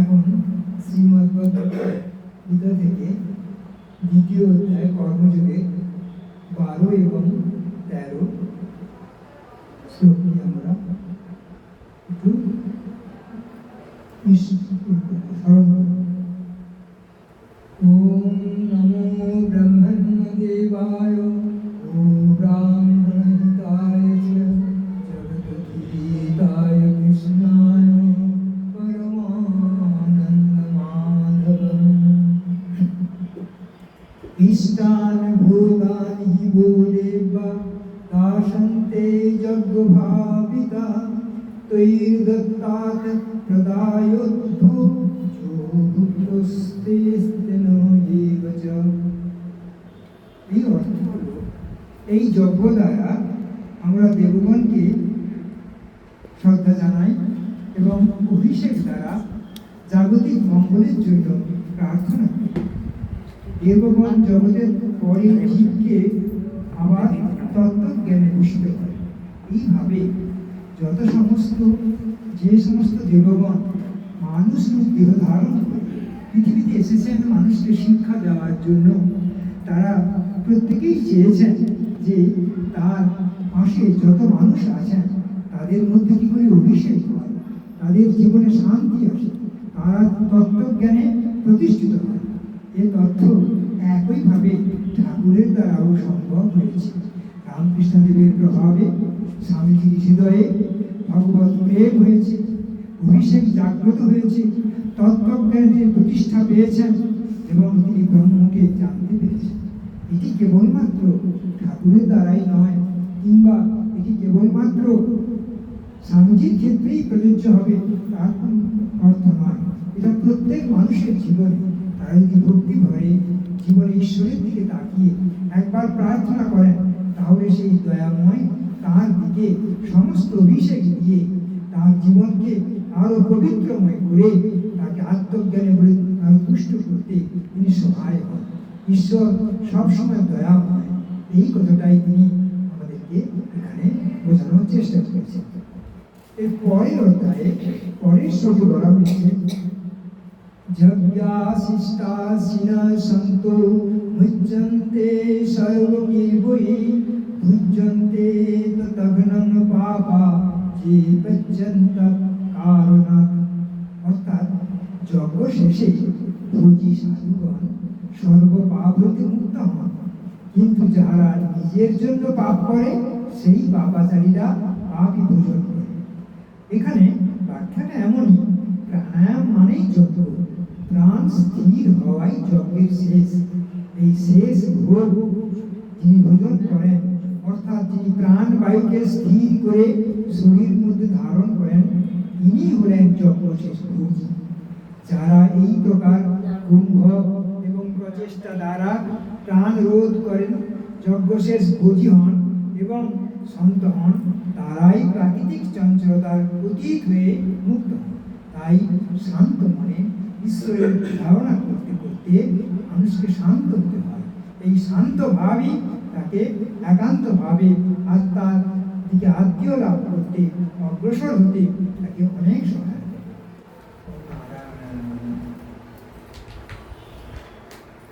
এখন শ্রীমদ্ভগীতা থেকে দ্বিতীয় অধ্যায় কর্মযোগে বারো এবং তেরো শ্লোক নিয়ে আমরা একটু স্মরণ ওম নমো ব্রহ্মণ দেবায় ইষ্টান ভোগান হিব দেবা দাসন্তে যজ্ঞভাবিতা তৈর্দত্তাত প্রদায়োদ্ধ স্তেন এবচ এই অর্থ হল, এই যজ্ঞ দ্বারা আমরা দেবগণকে শ্রদ্ধা জানাই এবং অভিষেক দ্বারা জাগতিক মঙ্গলের জন্য প্রার্থনা করি। দেবগণ জগতের পরে জীবকে আবার তত্ত্বজ্ঞানে ভূষিত করে। এইভাবে যত সমস্ত যে সমস্ত দেবগণ মানুষ দেহ ধারণ করে, পৃথিবীতে এসেছেন মানুষকে শিক্ষা দেওয়ার জন্য, তারা প্রত্যেকেই চেয়েছেন যে তার পাশে যত মানুষ আছেন, তাদের মধ্যে কি করে অভিষেক হয়, তাদের জীবনে শান্তি আসে, তারা তত্ত্বজ্ঞানে প্রতিষ্ঠিত হয়। এ তথ্য একইভাবে ঠাকুরের দ্বারাও সম্ভব হয়েছে। রামকৃষ্ণদেবের প্রভাবে স্বামীজির হৃদয়ে ভগবত প্রেম হয়েছে, অভিষেক জাগ্রত হয়েছে, তত্ত্বজ্ঞানের প্রতিষ্ঠা পেয়েছেন এবং তিনি ব্রহ্মকে জানতে পেরেছেন। এটি কেবলমাত্র ঠাকুরের দ্বারাই নয়, কিংবা এটি কেবলমাত্র স্বামীজির ক্ষেত্রেই প্রযোজ্য হবে, তার অর্থ নয়। এটা প্রত্যেক মানুষের জীবনে তারা ভক্তি ভরে জীবনে ঈশ্বরের দিকে তাকিয়ে একবার প্রার্থনা করেন, তাহলে সেই দয়াময় তার দিকে সমস্ত অভিষেক দিয়ে তার জীবনকে আরও পবিত্রময় করে তাকে আত্মজ্ঞানে বলে তুষ্ট করতে তিনি সহায় হন। ঈশ্বর সবসময় দয়াময়। এই কথাটাই তিনি আমাদেরকে এখানে বোঝানোর চেষ্টা করেছেন। এর পরের অধ্যায়ে পরের শ্লোকে বলা হয়েছে যজ্ঞাশিষ্টাসিনা সন্তো মুচ্যন্তে সর্বকীর্বৈ ভুজ্যন্তে তগ্নং পাপা যে পচ্যন্ত কারণাৎ অর্থাৎ যজ্ঞ শেষে ভোজি সাধুগণ সর্বপাপ হতে মুক্ত হন। কিন্তু যারা নিজের জন্য পাপ করে, সেই পাপাচারীরা পাপই ভোজন করে। এখানে ব্যাখ্যাটা এমনই, প্রাণায়াম মানেই যজ্ঞ প্রাণ স্থির হওয়াই যজ্ঞের শেষ। এই শেষ ভোগ যিনি ভোজন করেন। অর্থাৎ যিনি প্রাণ বায়ুকে স্থির করে শরীর মধ্যে ধারণ করেন। ইনি হলেন যজ্ঞ শেষ ভোগী যারা এই প্রকার কুম্ভ এবং প্রচেষ্টা দ্বারা প্রাণ রোধ করেন, যজ্ঞশেষ ভোজি হন এবং সন্ত হন, তারাই প্রাকৃতিক চঞ্চলতার প্রতীক হয়ে মুক্ত হন। তাই শান্ত মনে ঈশ্বরের ধারণা করতে করতে মানুষকে শান্ত হতে হয় এই শান্ত ভাবই তাকে একান্ত ভাবে আত্মার দিকে আত্মীয় লাভ করতে, অগ্রসর হতে তাকে অনেক সহায়।